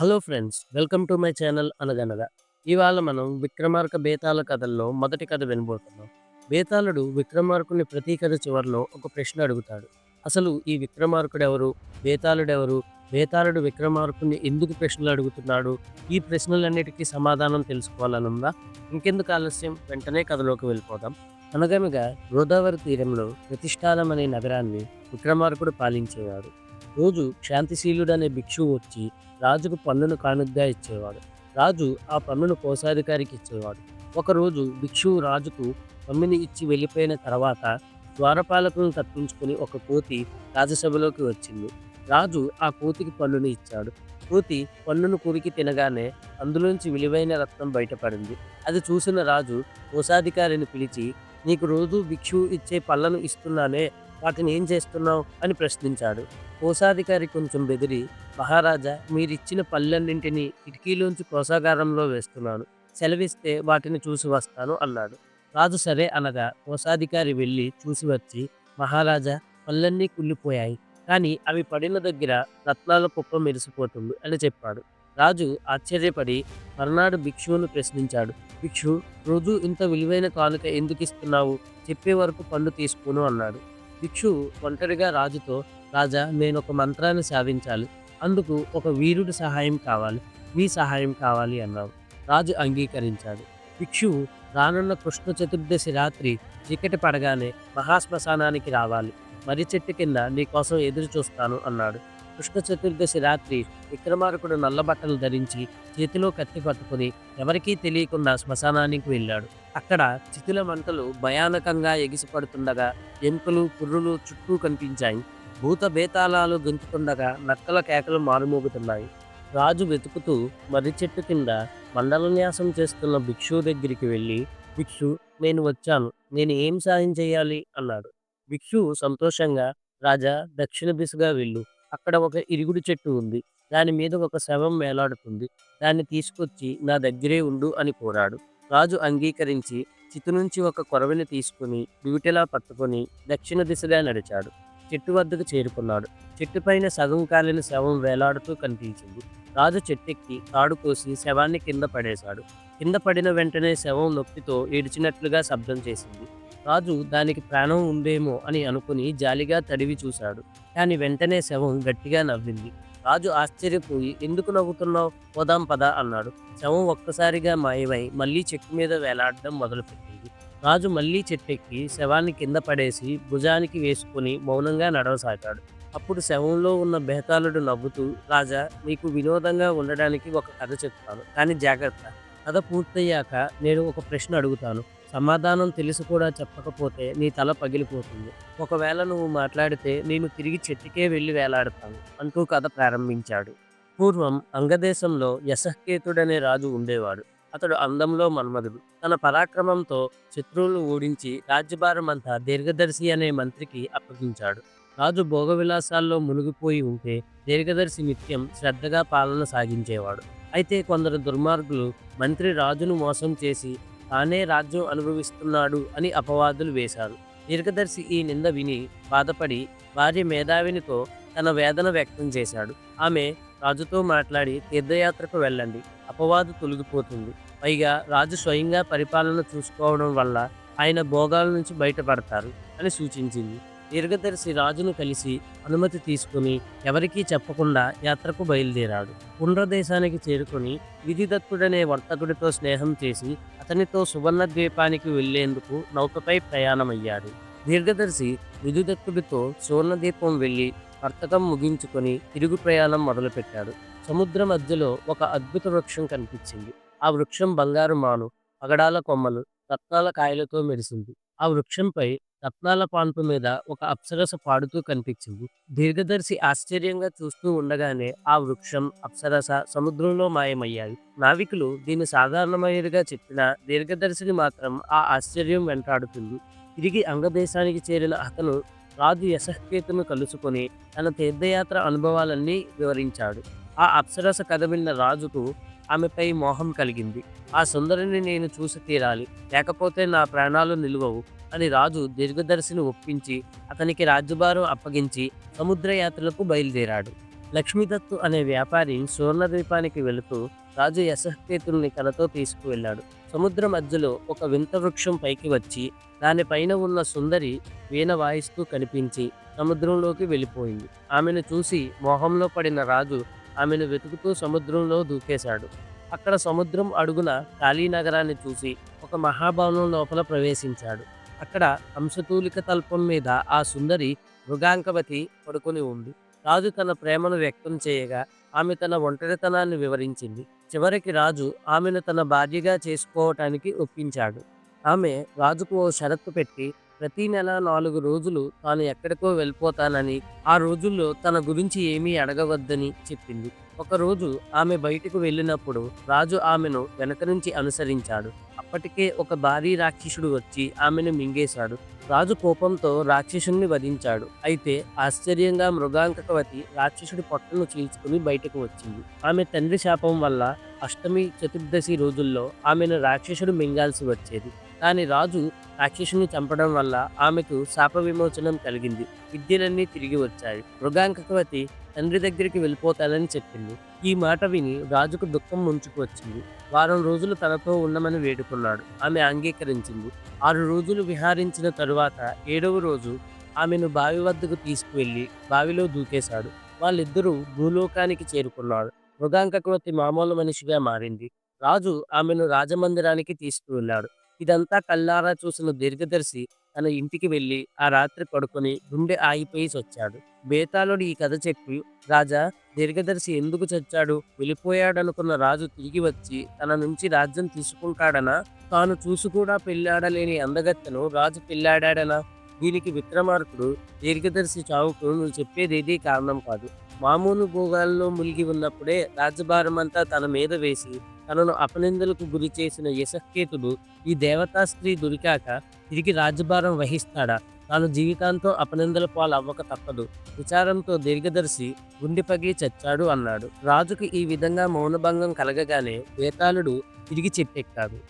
Hello friends welcome to my channel అనగనగా. ఇవాళ మనం విక్రమార్క బేతాల కథల్లో మొదటి కథ వినబోతున్నాం. బేతాళుడు విక్రమార్కుని ప్రతి కథ చివరిలో ఒక ప్రశ్న అడుగుతాడు. అసలు ఈ విక్రమార్కుడెవరు? బేతాళుడెవరు? బేతాళుడు విక్రమార్కుని ఎందుకు ప్రశ్నలు అడుగుతున్నాడు? ఈ ప్రశ్నలన్నిటికీ సమాధానం తెలుసుకోవాలనుందా? ఇంకెందుకు ఆలస్యం? వెంటనే కథలోకి వెళ్ళిపోదాం. అనగనగా గోదావరి తీరంలో ప్రతిష్టానం అనే నగరాన్ని విక్రమార్కుడు పాలించేవాడు. రోజు శాంతిశీలుడనే భిక్షువు వచ్చి రాజుకు పన్నును కానుగ్గా ఇచ్చేవాడు. రాజు ఆ పన్నును కోశాధికారికి ఇచ్చేవాడు. ఒకరోజు భిక్షువు రాజుకు పన్నుని ఇచ్చి వెళ్ళిపోయిన తర్వాత ద్వారపాలకులను తప్పించుకుని ఒక కోతి రాజసభలోకి వచ్చింది. రాజు ఆ కోతికి పన్నుని ఇచ్చాడు. కోతి పన్నును కురికి తినగానే అందులోంచి విలువైన రత్నం బయటపడింది. అది చూసిన రాజు కోశాధికారిని పిలిచి నీకు రోజు భిక్షువు ఇచ్చే పళ్ళను ఇస్తున్నానే వాటిని ఏం చేస్తున్నావు అని ప్రశ్నించాడు. కోశాధికారి కొంచెం బెదిరి మహారాజా మీరిచ్చిన పళ్ళన్నింటినీ కిటికీలోంచి కోశాగారంలో వేస్తున్నాను. సెలవిస్తే వాటిని చూసి వస్తాను అన్నాడు. రాజు సరే అనగా కోశాధికారి వెళ్ళి చూసి వచ్చి మహారాజా పళ్ళన్నీ కుళ్ళిపోయాయి. కానీ అవి పడిన దగ్గర రత్నాల కుప్ప మెరిసిపోతుంది అని చెప్పాడు. రాజు ఆశ్చర్యపడి మర్నాడు భిక్షువును ప్రశ్నించాడు. భిక్షు రోజు ఇంత విలువైన కానుక ఎందుకు ఇస్తున్నావు? చెప్పే వరకు పండు తీసుకును అన్నాడు. భిక్షు ఒంటరిగా రాజుతో రాజా నేను ఒక మంత్రాన్ని సాధించాలి. అందుకు ఒక వీరుడి సహాయం కావాలి. మీ సహాయం కావాలి అన్నాడు రాజు అంగీకరించాడు. భిక్షు రానున్న కృష్ణ చతుర్దశి రాత్రి చీకటి పడగానే మహాశ్మశానానికి రావాలి. మర్రి చెట్టు కింద నీకోసం ఎదురు చూస్తాను అన్నాడు. కృష్ణ చతుర్దశి రాత్రి విక్రమార్కుడు నల్ల బట్టలు ధరించి చేతిలో కత్తి పట్టుకుని ఎవరికీ తెలియకుండా శ్మశానానికి వెళ్ళాడు. అక్కడ చితుల మంటలు భయానకంగా ఎగిసిపడుతుండగా ఎముకలు పుర్రులు చుట్టూ కనిపించాయి. భూత బేతాళాలు గెంతుతుండగా నక్కల కేకలు మారుమోగుతున్నాయి. రాజు వెతుకుతూ మర్రి చెట్టు కింద మండలన్యాసం చేస్తున్న భిక్షు దగ్గరికి వెళ్ళి భిక్షు నేను వచ్చాను. నేను ఏం సాయం చేయాలి? అన్నాడు. భిక్షు సంతోషంగా రాజా దక్షిణ దిశగా వెళ్ళు. అక్కడ ఒక ఇరుగుడు చెట్టు ఉంది. దాని మీద ఒక శవం వేలాడుతుంది. దాన్ని తీసుకొచ్చి నా దగ్గరే ఉండు అని కోరాడు. రాజు అంగీకరించి చితు నుంచి ఒక కొరవిని తీసుకుని బ్యూటిలా పట్టుకొని దక్షిణ దిశగా నడిచాడు. చెట్టు వద్దకు చేరుకున్నాడు. చెట్టుపైన సగం కాలిన శవం వేలాడుతూ కనిపించింది. రాజు చెట్టెక్కి తాడు కోసి శవాన్ని కింద పడేశాడు. కింద పడిన వెంటనే శవం నొప్పితో ఏడిచినట్లుగా శబ్దం చేసింది. రాజు దానికి ప్రాణం ఉందేమో అని అనుకుని జాలిగా తడివి చూశాడు. కానీ వెంటనే శవం గట్టిగా నవ్వింది. రాజు ఆశ్చర్యపోయి ఎందుకు నవ్వుతున్నావు? పోదాం పద అన్నాడు. శవం ఒక్కసారిగా మాయమై మళ్ళీ చెట్టు మీద వేలాడడం మొదలుపెట్టింది. రాజు మళ్ళీ చెట్టెక్కి శవాన్ని కింద పడేసి భుజానికి వేసుకుని మౌనంగా నడవసాగాడు. అప్పుడు శవంలో ఉన్న బేతాళుడు నవ్వుతూ రాజా నీకు వినోదంగా ఉండడానికి ఒక కథ చెప్తాను. కానీ జాగ్రత్త. కథ పూర్తయ్యాక నేను ఒక ప్రశ్న అడుగుతాను. సమాధానం తెలిసి కూడా చెప్పకపోతే నీ తల పగిలిపోతుంది. ఒకవేళ నువ్వు మాట్లాడితే నేను తిరిగి చెట్టుకే వెళ్ళి వేలాడతాను అంటూ కథ ప్రారంభించాడు. పూర్వం అంగదేశంలో యశకేతుడనే రాజు ఉండేవాడు. అతడు అందంలో మన్మధుడు. తన పరాక్రమంతో శత్రువులు ఓడించి రాజ్యభారం అంతా దీర్ఘదర్శి అనే మంత్రికి అప్పగించాడు. రాజు భోగవిలాసాల్లో మునిగిపోయి ఉంటే దీర్ఘదర్శి నిత్యం శ్రద్ధగా పాలన సాగించేవాడు. అయితే కొందరు దుర్మార్గులు మంత్రి రాజును మోసం చేసి తానే రాజ్యం అనుభవిస్తున్నాడు అని అపవాదులు వేశారు. దీర్ఘదర్శి ఈ నింద విని బాధపడి భార్య మేధావినితో తన వేదన వ్యక్తం చేశాడు. ఆమె రాజుతో మాట్లాడి తీర్థయాత్రకు వెళ్ళండి. అపవాదు తొలగిపోతుంది. పైగా రాజు స్వయంగా పరిపాలన చూసుకోవడం వల్ల ఆయన భోగాల నుంచి బయటపడతారు అని సూచించింది. దీర్ఘదర్శి రాజును కలిసి అనుమతి తీసుకుని ఎవరికీ చెప్పకుండా యాత్రకు బయలుదేరాడు. పుండ్రదేశానికి చేరుకుని విధిదత్తుడనే వర్తకుడితో స్నేహం చేసి అతనితో సువర్ణ ద్వీపానికి వెళ్ళేందుకు నౌకపై ప్రయాణమయ్యాడు. దీర్ఘదర్శి విధిదత్తుడితో సువర్ణద్వీపం వెళ్ళి వర్తకం ముగించుకొని తిరుగు ప్రయాణం మొదలుపెట్టాడు. సముద్ర మధ్యలో ఒక అద్భుత వృక్షం కనిపించింది. ఆ వృక్షం బంగారు మాను పగడాల కొమ్మలు రత్నాల కాయలతో మెరిసింది. ఆ వృక్షంపై రత్నాల పాన్పు మీద ఒక అప్సరస పాడుతూ కనిపించింది. దీర్ఘదర్శి ఆశ్చర్యంగా చూస్తూ ఉండగానే ఆ వృక్షం అప్సరస సముద్రంలో మాయమయ్యాయి. నావికులు దీన్ని సాధారణమైనదిగా చెప్పినా దీర్ఘదర్శిని మాత్రం ఆ ఆశ్చర్యం వెంటాడుతుంది. తిరిగి అంగదేశానికి చేరిన అతను రాజు యశకేతును కలుసుకొని తన తీర్థయాత్ర అనుభవాలన్నీ వివరించాడు. ఆ అప్సరస కథ విన్న రాజుకు ఆమెపై మోహం కలిగింది. ఆ సుందరిని నేను చూసి తీరాలి. లేకపోతే నా ప్రాణాలు నిలువవు అని రాజు దీర్ఘదర్శిని ఒప్పించి అతనికి రాజ్యభారం అప్పగించి సముద్రయాత్రలకు బయలుదేరాడు. లక్ష్మీదత్తు అనే వ్యాపారి సువర్ణద్వీపానికి వెళుతూ రాజు యశకేతుల్ని కలతో తీసుకువెళ్ళాడు. సముద్ర మధ్యలో ఒక వింత వృక్షం పైకి వచ్చి దానిపైన ఉన్న సుందరి వీణ వాయిస్తూ కనిపించి సముద్రంలోకి వెళ్ళిపోయింది. ఆమెను చూసి మోహంలో పడిన రాజు ఆమెను వెతుకుతూ సముద్రంలో దూకేశాడు. అక్కడ సముద్రం అడుగున ఖాళీ నగరాన్ని చూసి ఒక మహాభవనం లోపల ప్రవేశించాడు. అక్కడ హంసతూలిక తల్పం మీద ఆ సుందరి మృగాంకవతి పడుకొని ఉంది. రాజు తన ప్రేమను వ్యక్తం చేయగా ఆమె తన ఒంటరితనాన్ని వివరించింది. చివరికి రాజు ఆమెను తన భార్యగా చేసుకోవటానికి ఒప్పించాడు. ఆమె రాజుకు ఓ షరత్తు పెట్టి ప్రతి నెల నాలుగు రోజులు తాను ఎక్కడికో వెళ్ళిపోతానని ఆ రోజుల్లో తన గురించి ఏమీ అడగవద్దని చెప్పింది. ఒకరోజు ఆమె బయటకు వెళ్ళినప్పుడు రాజు ఆమెను వెనక నుంచి అనుసరించాడు. అప్పటికే ఒక భారీ రాక్షసుడు వచ్చి ఆమెను మింగేశాడు. రాజు కోపంతో రాక్షసుని వధించాడు. అయితే ఆశ్చర్యంగా మృగాంకకవతి రాక్షసుడి పొట్టను చీల్చుకుని బయటకు వచ్చింది. ఆమె తండ్రి శాపం వల్ల అష్టమి చతుర్దశి రోజుల్లో ఆమెను రాక్షసుడు మింగాల్సి వచ్చేది. కానీ రాజు రాక్షసుని చంపడం వల్ల ఆమెకు శాప విమోచనం కలిగింది. విద్యలన్నీ తిరిగి వచ్చాయి. మృగాంకవతి తండ్రి దగ్గరికి వెళ్ళిపోతానని చెప్పింది. ఈ మాట విని రాజుకు దుఃఖం ముంచుకు వచ్చింది. వారం రోజులు తనతో ఉండమని వేడుకున్నాడు. ఆమె అంగీకరించింది. ఆరు రోజులు విహారించిన తరువాత ఏడవ రోజు ఆమెను బావి వద్దకు తీసుకువెళ్ళి బావిలో దూకేశాడు. వాళ్ళిద్దరూ భూలోకానికి చేరుకున్నాడు మృగాంకవతి మామూలు మనిషిగా మారింది. రాజు ఆమెను రాజమందిరానికి తీసుకువెళ్ళాడు. ఇదంతా కల్లారా చూసిన దీర్ఘదర్శి తన ఇంటికి వెళ్ళి ఆ రాత్రి పడుకొని గుండె ఆగిపోయి వచ్చాడు. బేతాళుడు ఈ కథ చెప్పి రాజా దీర్ఘదర్శి ఎందుకు చచ్చాడు? వెళ్ళిపోయాడనుకున్న రాజు తిరిగి వచ్చి తన నుంచి రాజ్యం తీసుకుంటాడనా? తాను చూసి కూడా పెళ్ళాడలేని అందగత్తెను రాజు పెళ్ళాడాడనా? దీనికి విక్రమార్కుడు దీర్ఘదర్శి చావుకు నువ్వు చెప్పేదేదీ కారణం కాదు. మామూలు భోగాల్లో మునిగి ఉన్నప్పుడే రాజ్యభారమంతా తన మీద వేసి తనను అపనిందలకు గురి చేసిన యశకేతుడు ఈ దేవతా స్త్రీ దొరికాక తిరిగి రాజ్యభారం వహిస్తాడా? తాను జీవితాంతం అపనిందల పాలు అవ్వక తప్పదు. విచారంతో దీర్ఘదర్శి గుండె చచ్చాడు అన్నాడు. రాజుకు ఈ విధంగా మౌనభంగం కలగగానే వేతాళుడు తిరిగి చెప్పెక్కాడు.